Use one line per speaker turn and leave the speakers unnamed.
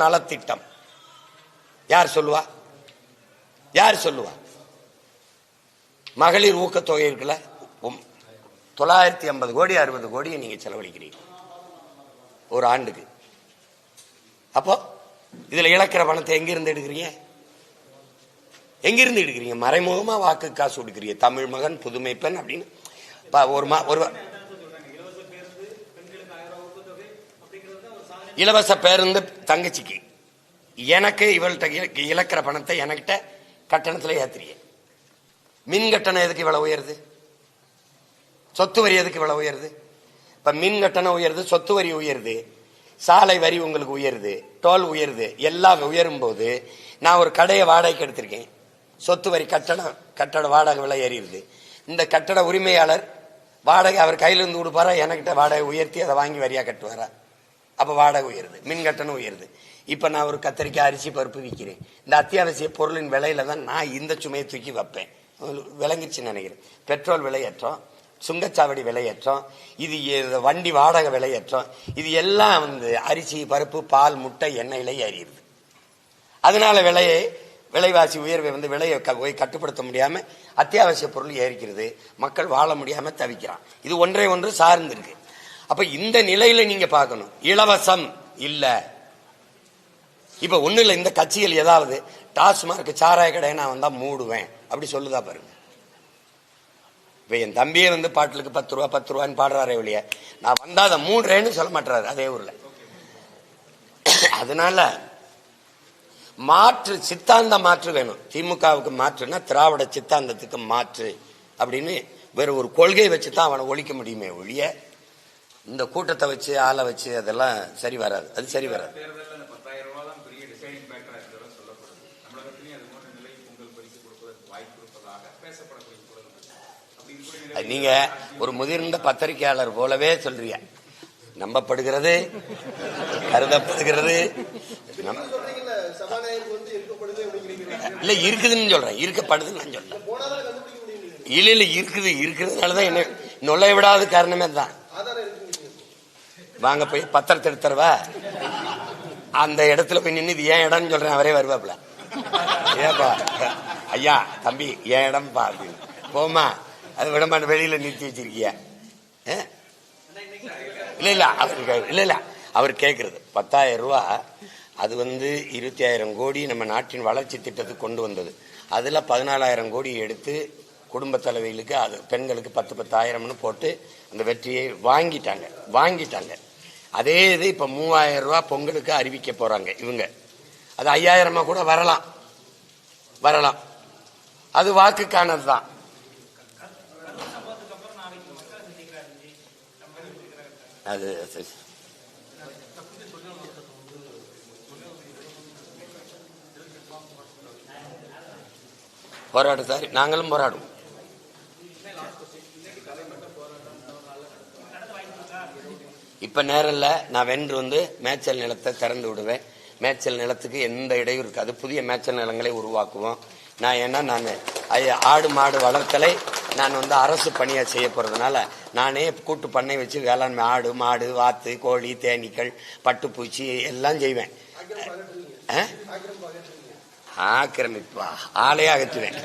நலத்திட்டம். யார் சொல்லுவா? யார் சொல்லுவா? மகளிர் ஊக்கத்தொகை இருக்குல்ல? தொள்ளாயிரத்தி ஐம்பது கோடி அறுபது கோடியை நீங்க செலவழிக்கிறீங்க. ஒரு ஆண்டுக்கு. அப்போ இதுல இழக்கிற பணத்தை எங்கிருந்து எடுக்கிறீங்க? எங்கிருந்து எடுக்கிறீங்க? மறைமுகமா வாக்கு காசு கொடுக்குறீங்க. தமிழ் மகன் புதுமை பெண் அப்படின்னு. ஒரு மா- ஒரு இலவச பேருந்து தங்கச்சிக்கு. எனக்கு இவள்கிட்ட இழக்கிற பணத்தை எனக்கிட்ட கட்டணத்தில் ஏத்துறீங்க மின் கட்டணம் எதுக்கு இவ்வளவு உயருது? சொத்து வரி எதுக்கு இவ்வளவு உயருது? இப்போ மின் கட்டணம் உயருது சொத்து வரி உயருது சாலை வரி உங்களுக்கு உயருது டோல் உயருது எல்லாம் உயரும் போது நான் ஒரு கடையை வாடகைக்கு எடுத்திருக்கேன். சொத்து வரி கட்டணம் கட்டட வாடகை விலை ஏறிடுது. இந்த கட்டட உரிமையாளர் வாடகை அவர் கையிலிருந்து கொடுப்பாரா எனக்கிட்ட வாடகை உயர்த்தி அதை வாங்கி வரியாக கட்டுவாரா? அப்போ வாடகை உயருது மின் கட்டணம் உயருது. இப்போ நான் ஒரு கத்திரிக்காய் அரிசி பருப்பு விற்கிறேன் இந்த அத்தியாவசிய பொருளின் விலையில தான் நான் இந்த சுமையை தூக்கி வைப்பேன். உங்களுக்கு விளங்கிச்சுன்னு நினைக்கிறேன். பெட்ரோல் விலையேற்றம் சுங்கச்சாவடி விலையேற்றம் இது வண்டி வாடகை விலையேற்றம் இது எல்லாம் வந்து அரிசி பருப்பு பால் முட்டை எண்ணெயில ஏறிடுது. அதனால விலையை விலைவாசி உயர்வை வந்து விலையை க- போய் கட்டுப்படுத்த முடியாம அத்தியாவசிய பொருள் ஏறிக்கிறது. மக்கள் வாழ முடியாம தவிக்கிறான். இது ஒன்றே ஒன்று சார்ந்திருக்கு அப்ப இந்த நிலையில நீங்க பார்க்கணும். இலவசம் இல்ல. இப்ப ஒண்ணு இல்ல இந்த கட்சிகள் ஏதாவது டாஸ்மார்க் சாராய கடை நான் வந்தா மூடுவேன். அப்படி சொல்லுதா பாருங்க. இப்ப என் தம்பியே வந்து பாட்டுக்கு பத்து ரூபா பத்து ரூபான்னு பாடுறாரே ஒழிய நான் வந்தா அதை மூடுறேன்னு சொல்ல மாட்டாரு அதே ஊர்ல. அதனால மாற்று சித்தாந்த மாற்று வேணும். திமுகவுக்கு மாற்றுனா திராவிட சித்தாந்தத்துக்கு மாற்று அப்படின்னு வேற ஒரு கொள்கையை வச்சு தான் அவனை ஒழிக்க முடியுமே ஒழிய இந்த கூட்டத்தை வச்சு ஆளை வச்சு அதெல்லாம் சரி வராது. அது சரி வராது. நீங்க ஒரு முதிர்ந்த பத்திரிகையாளர் போலவே சொல்றீங்க. நம்பப்படுகிறது கருதப்படுகிறது. இல்ல இருக்குதுன்னு சொல்றேன். இருக்கப்படுதுன்னு நான் சொல்றேன். இல்ல இல்ல இருக்குது இருக்கிறதுனாலதான் என்ன நுழைய விடாத காரணமே தான் வாங்க போய் பத்திரத்தை எடுத்துறவா? அந்த இடத்துல போய் நின்று இது ஏன் இடம்னு சொல்றேன். அவரே வருவாப்ல ஏப்பா ஐயா தம்பி ஏன் இடம்பா? அப்படின்னு. போமா அது விடமாட்ட வெளியில நிறுத்தி வச்சிருக்கிய? இல்ல இல்ல அவர் இல்ல இல்ல அவர் கேக்குறது. பத்தாயிரம் ரூபாய் அது வந்து இருபத்தி ஆயிரம் கோடி நம்ம நாட்டின் வளர்ச்சி திட்டத்துக்கு கொண்டு வந்தது. அதுல பதினாலாயிரம் கோடி எடுத்து குடும்ப தலைவிகளுக்கு அது பெண்களுக்கு பத்து பத்தாயிரம்னு போட்டு அந்த வெற்றியை வாங்கிட்டாங்க. வாங்கிட்டாங்க. அதே இது இப்ப மூவாயிரம் ரூபாய் பொங்கலுக்கு அறிவிக்க போறாங்க இவங்க. அது ஐயாயிரமா கூட வரலாம். வரலாம். அது வாக்குக்கானது தான் அது. போராடு சார். நாங்களும் போராடுவோம் இப்ப நேரம் நான் வென்று வந்து மேய்ச்சல் நிலத்தை திறந்து விடுவேன். மேய்ச்சல் நிலத்துக்கு எந்த இடையூறு இருக்காது. புதிய மேய்ச்சல் நிலங்களை உருவாக்குவோம். நான் ஏன்னா நான் ஆடு மாடு வளர்த்தலை நான் வந்து அரசு பணியா செய்ய போறதுனால நானே கூட்டு பண்ணை வச்சு வேளாண்மை ஆடு மாடு வாத்து கோழி தேனீக்கள் பட்டுப்பூச்சி எல்லாம் செய்வேன். ஆக்கிரமிப்பா. ஆளையே அகற்றுவேன்.